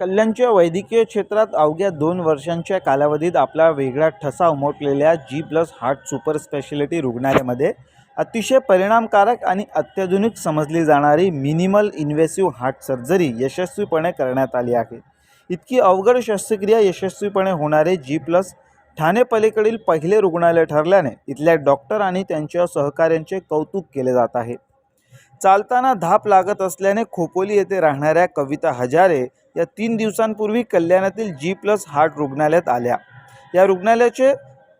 कल्याणच्या वैद्यकीय क्षेत्रात अवघ्या दोन वर्षांच्या कालावधीत आपला वेगळा ठसा उमटलेल्या G plus heart super speciality रुग्णालयामध्ये अतिशय परिणामकारक आणि अत्याधुनिक समजली जाणारी मिनिमल इन्व्हेसिव्ह हार्ट सर्जरी यशस्वीपणे करण्यात आली आहे. इतकी अवघड शस्त्रक्रिया यशस्वीपणे होणारे जी प्लस ठाणे पलीकडील पहिले रुग्णालय ठरल्याने इथल्या डॉक्टर आणि त्यांच्या सहकाऱ्यांचे कौतुक केले जात आहे. चालताना धाप लागत असल्याने खोपोली येथे राहणाऱ्या कविता हजारे या तीन दिवसांपूर्वी कल्याणातील जी प्लस हार्ट रुग्णालयात आल्या. या रुग्णालयाचे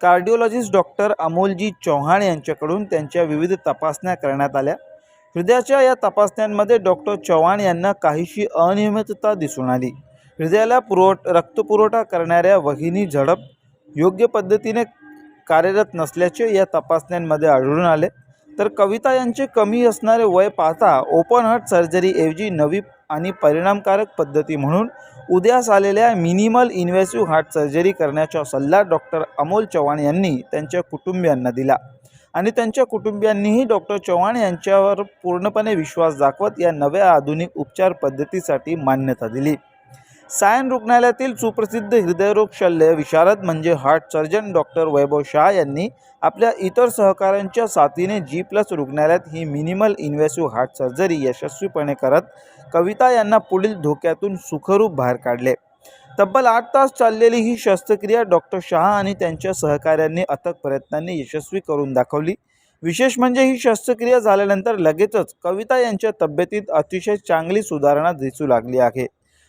कार्डिओलॉजिस्ट डॉक्टर अमोलजी चौहान यांच्याकडून त्यांच्या विविध तपासण्या करण्यात आल्या. हृदयाच्या या तपासण्यांमध्ये डॉक्टर चव्हाण यांना काहीशी अनियमितता दिसून आली. हृदयाला पुरवठ रक्तपुरवठा करणाऱ्या वहिनी झडप योग्य पद्धतीने कार्यरत नसल्याचे या तपासण्यांमध्ये आढळून आले. तर कविता यांचे कमी असणारे वय पाहता ओपन हार्ट सर्जरीऐवजी नवी आणि परिणामकारक पद्धती म्हणून उदयास आलेल्या मिनिमल इन्व्हेसिव्ह हार्ट सर्जरी करण्याचा सल्ला डॉक्टर अमोल चव्हाण यांनी त्यांच्या कुटुंबियांना दिला. आणि त्यांच्या कुटुंबियांनीही डॉक्टर चव्हाण यांच्यावर पूर्णपणे विश्वास दाखवत या नव्या आधुनिक उपचार पद्धतीसाठी मान्यता दिली. सायन रुग्णालयातील सुप्रसिद्ध हृदयरोग शल्य विशारद म्हणजे heart surgeon doctor Vaibhav Shah यांनी आपल्या इतर सहकाऱ्यांच्या साथीने जी प्लस रुग्णालयात ही मिनिमल इन्व्हेसिव्ह हार्ट सर्जरी यशस्वीपणे करत कविता यांना पुढील धोक्यातून सुखरूप बाहेर काढले. तब्बल आठ तास चाललेली ही शस्त्रक्रिया डॉक्टर शहा आणि त्यांच्या सहकाऱ्यांनी अथक प्रयत्नांनी यशस्वी करून दाखवली. विशेष म्हणजे ही शस्त्रक्रिया झाल्यानंतर लगेचच कविता यांच्या तब्येतीत अतिशय चांगली सुधारणा दिसू लागली आहे.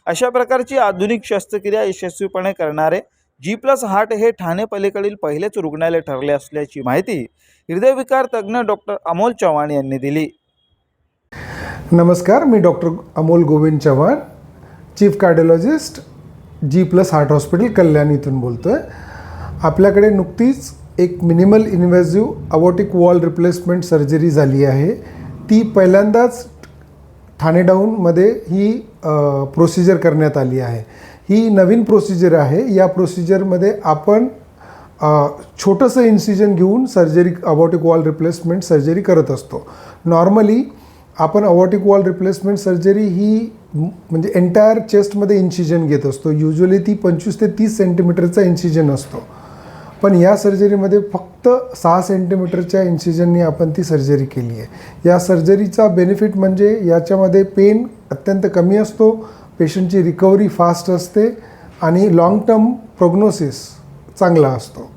अशा प्रकारची आधुनिक शस्त्रक्रिया यशस्वीपणे करणारे जी प्लस हार्ट हे ठाणे पलीकडील पहिलेच रुग्णालय ठरले असल्याची माहिती हृदयविकार तज्ज्ञ डॉक्टर अमोल चव्हाण यांनी दिली. नमस्कार मी doctor Amol Govind Chavan chief cardiologist G plus heart hospital Kalyan इथून बोलतो आहे आपल्याकडे नुकतीच एक minimal invasive aortic valve replacement surgery झाली आहे. ती पहिल्यांदाच ठाणे डाऊनमध्ये ही प्रोसिजर करण्यात आली आहे. ही नवीन प्रोसिजर आहे. या प्रोसिजरमध्ये आपण छोटंसं इन्सिजन घेऊन surgery aortic valve replacement surgery करत असतो. नॉर्मली आपण अवॉटिक वॉल रिप्लेसमेंट सर्जरी ही म्हणजे एंटायर चेस्टमध्ये इन्सिजन घेत असतो. युजली ती पंचवीस ते तीस सेंटीमीटरचा इन्सिजन असतो. पण या सर्जरीमध्ये फक्त सहा सेंटीमीटरच्या इन्सिजननी आपण ती सर्जरी केली आहे. या सर्जरीचा बेनिफिट म्हणजे याच्यामध्ये पेन अत्यंत कमी असतो पेशंटची रिकव्हरी फास्ट असते आणि लाँग टर्म प्रोग्नोसिस चांगला असतो.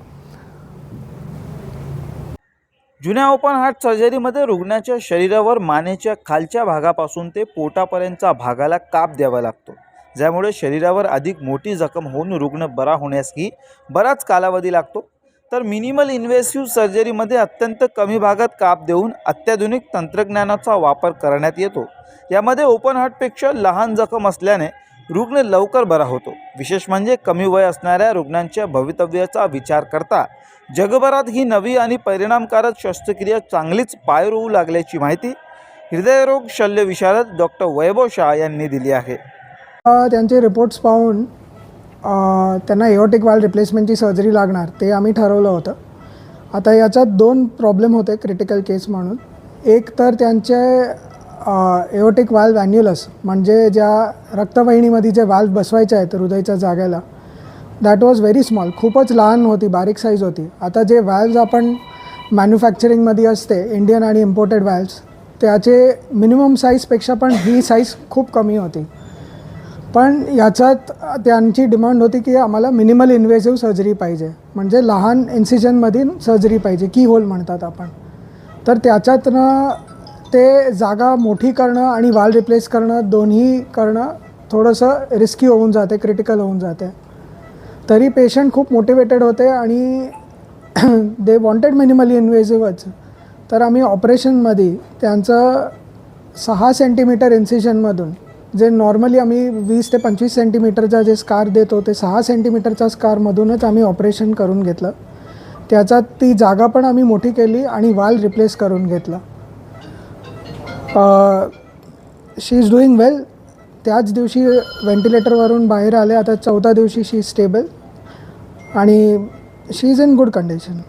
जुन्या ओपन हार्ट सर्जरीमध्ये रुग्णाच्या शरीरावर मानेच्या खालच्या भागापासून ते पोटापर्यंतच्या भागाला काप द्यावा लागतो. ज्यामुळे शरीरावर अधिक मोठी जखम होऊन रुग्ण बरा होण्यासही बराच कालावधी लागतो. तर मिनिमल इन्व्हेसिव्ह सर्जरीमध्ये अत्यंत कमी भागात काप देऊन अत्याधुनिक तंत्रज्ञानाचा वापर करण्यात येतो. यामध्ये ओपन हार्टपेक्षा लहान जखम असल्याने रुग्ण लवकर बरा होतो. विशेष म्हणजे कमी वय असणाऱ्या रुग्णांच्या भवितव्याचा विचार करता जगभरात ही नवी आणि परिणामकारक शस्त्रक्रिया चांगलीच पायरोवू लागल्याची माहिती हृदयरोग शल्यविशारद डॉक्टर वैभव शाह यांनी दिली आहे. त्यांचे रिपोर्ट्स पाहून त्यांना एओटिक वाल रिप्लेसमेंटची सर्जरी लागणार ते आम्ही ठरवलं होतं. आता याच्यात दोन प्रॉब्लेम होते क्रिटिकल केस म्हणून. एक तर त्यांचे एओटिक वाल ॲन्युलस म्हणजे ज्या रक्तवाहिनीमध्ये जे वाल्व बसवायचे आहेत हृदयाच्या जागेला दॅट वॉज व्हेरी स्मॉल खूपच लहान होती बारीक साईज होती. आता जे व्हॅल्व्स आपण मॅन्युफॅक्चरिंगमध्ये असते इंडियन आणि इम्पोर्टेड व्हॅल्व्स त्याचे मिनिमम साईजपेक्षा पण ही साईज खूप कमी होती. पण याच्यात त्यांची डिमांड होती की आम्हाला मिनिमल इन्व्हेसिव्ह सर्जरी पाहिजे. म्हणजे लहान इन्सिजनमधील सर्जरी पाहिजे की होल म्हणतात आपण. तर त्याच्यातनं ते जागा मोठी करणं आणि वाल रिप्लेस करणं दोन्ही करणं थोडंसं रिस्की होऊन जाते क्रिटिकल होऊन जाते. तरी पेशंट खूप मोटिवेटेड होते आणि दे वॉन्टेड मिनिमली इन्व्हेसिव्हच तर आम्ही ऑपरेशनमध्ये त्यांचं सहा सेंटीमीटर इन्सिजनमधून जे नॉर्मली आम्ही वीस ते पंचवीस सेंटीमीटरचा जे स्कार देतो ते सहा सेंटीमीटरच्या स्कारमधूनच आम्ही ऑपरेशन करून घेतलं. त्याचा ती जागा पण आम्ही मोठी केली आणि वाल रिप्लेस करून घेतला. शी इज डुईंग वेल त्याच दिवशी व्हेंटिलेटरवरून बाहेर आले. आता चौदा दिवशी शी स्टेबल आणि she is in good condition